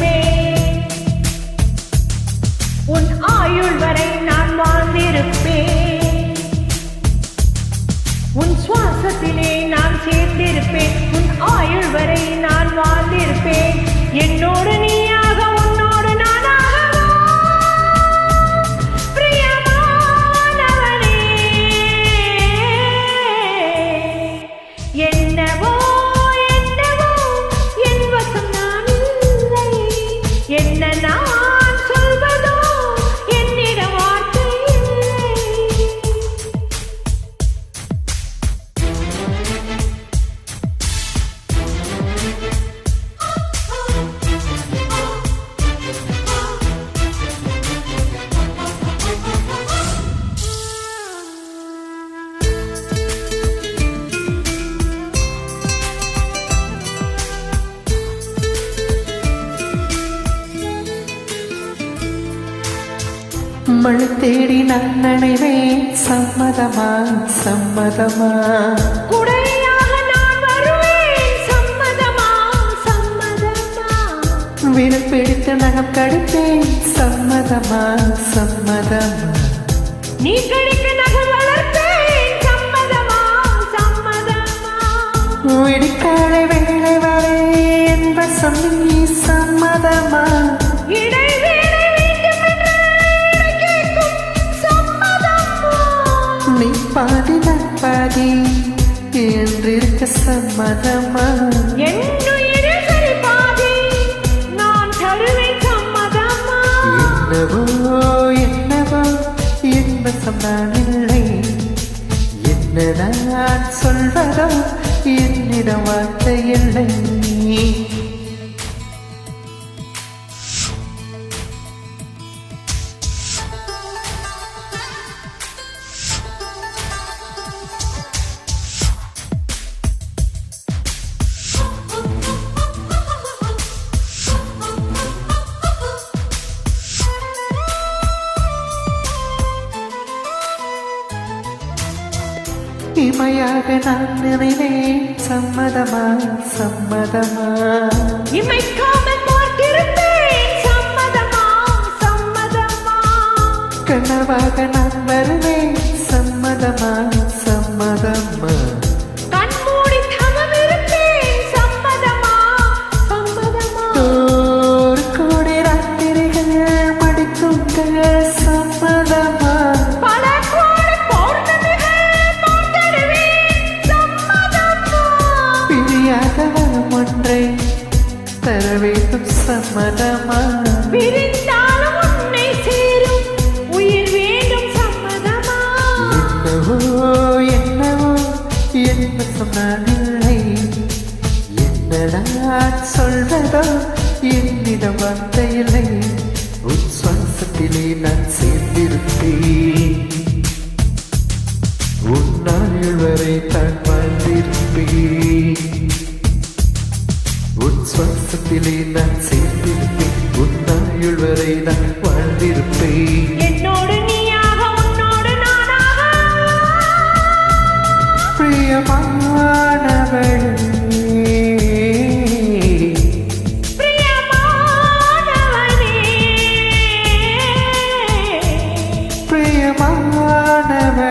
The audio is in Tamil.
me. மழை தேடி நான் நினைவேன் சம்மதமா சம்மதமா? குடையாக நான் வருவேன் சம்மதமா சம்மதமா? விரல் பிடித்து நகம் கடிப்பேன் சம்மதமா சம்மதமா? நீ கடிக்க நகல் வளர்ப்பேன் சம்மதமா சம்மதமா? விடிக்காலை வேலை வரை என்ப சொல்லி சம்மதமா? சம்மதமா நான் என்னவோ என்னவோ என்ன சொன்னான் இல்லை என்ன நான் சொல்வதோ என்னிடம் வார்த்தை இல்லை. இமையாக நான் நினைவேன். சம்மதமா? சம்மதமா? இமைக்காமல் பார்த்திருப்பேன். சம்மதமா? சம்மதமா? கனவாக நான் வருவேன். சம்மதமா? சம்மதமா? சம்மதமா? பிரிந்தாலும் உன்னை சேரும். உயிர் வேண்டும் சம்மதமா? என்னவோ என்னவோ என்ன சொன்னானில்லை. என்ன நான் சொல்வதோ என்னிடம் வார்த்தை இல்லை. உன் சுவாசத்திலே நான் சேர்ந்திருப்பேன். உன் நாள் வரை தான் உத்ஸ்வாசத்திலே நான் சேர்ந்திருப்பேன் உன்னாயுள் வரை நான் வாழ்ந்திருப்பேன். என்னோடு நீயாக உன்னோடு நானாக. பிரியமானவள். பிரியமானவள்.